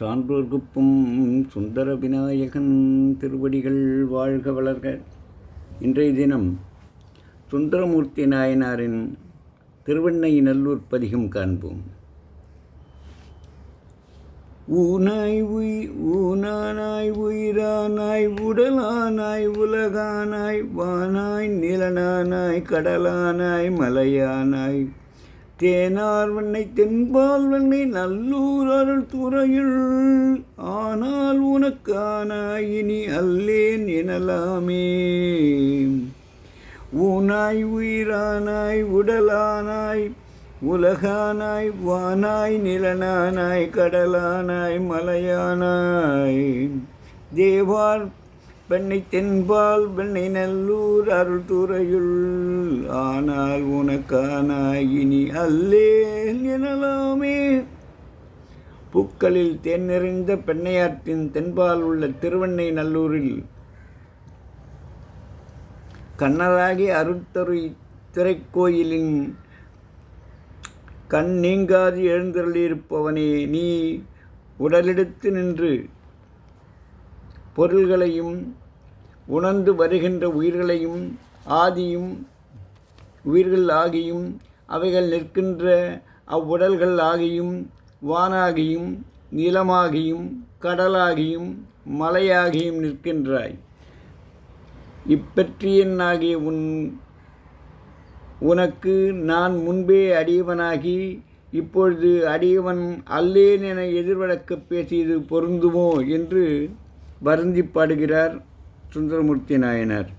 சான்றோர்க்குப்பும் சுந்தர விநாயகன் திருவடிகள் வாழ்க வளர்க. இன்றைய தினம் சுந்தரமூர்த்தி நாயனாரின் திருவண்ணை நல்லூர் பதிகம் காண்போம். ஊனாய் உய் ஊனானாய் உயிரானாய் உடலானாய் உலகானாய் வானாய் நிலனானாய் கடலானாய் மலையானாய் தேனார் வெண்ணை தென்பால் வெண்ணை நல்லூர் அருள் துறையுள். ஆனால் உனக்கான இனி அல்லேன் எனலாமே. ஊனாய் உயிரானாய் உடலானாய் உலகானாய் வானாய் நிலனானாய் கடலானாய் மலையானாய். தேவார் பெண்ணை தென்பால் பெண்ணை நல்லூர் அருள் துறையுள். ஆனால் உனக்கான இனி அல்லேன் எனலாமே பூக்களில் தேன் நிறைந்த பெண்ணையாற்றின் தென்பால் உள்ள திருவெண்ணை நல்லூரில். கண்ணராகி அருட்தரு திரைக்கோயிலின் கண் நீங்காது எழுந்தருளியிருப்பவனே நீ உடலெடுத்து நின்று பொருள்களையும் உணர்ந்து வருகின்ற உயிர்களையும் ஆதியும் உயிர்கள் ஆகியும் அவைகள் நிற்கின்ற அவ்வுடல்கள் ஆகியும் வானாகியும் நிலமாகியும் கடலாகியும் மலையாகியும் நிற்கின்றாய். இப்பற்றியனாகிய உன் உனக்கு நான் முன்பே அடியவனாகி இப்பொழுது அடியவன் அல்லேன் என எதிர்வழக்க பேசியது பொருந்துமோ என்று வருந்தி பாடுகிறார் சுந்தரமூர்த்தி நாயனார்.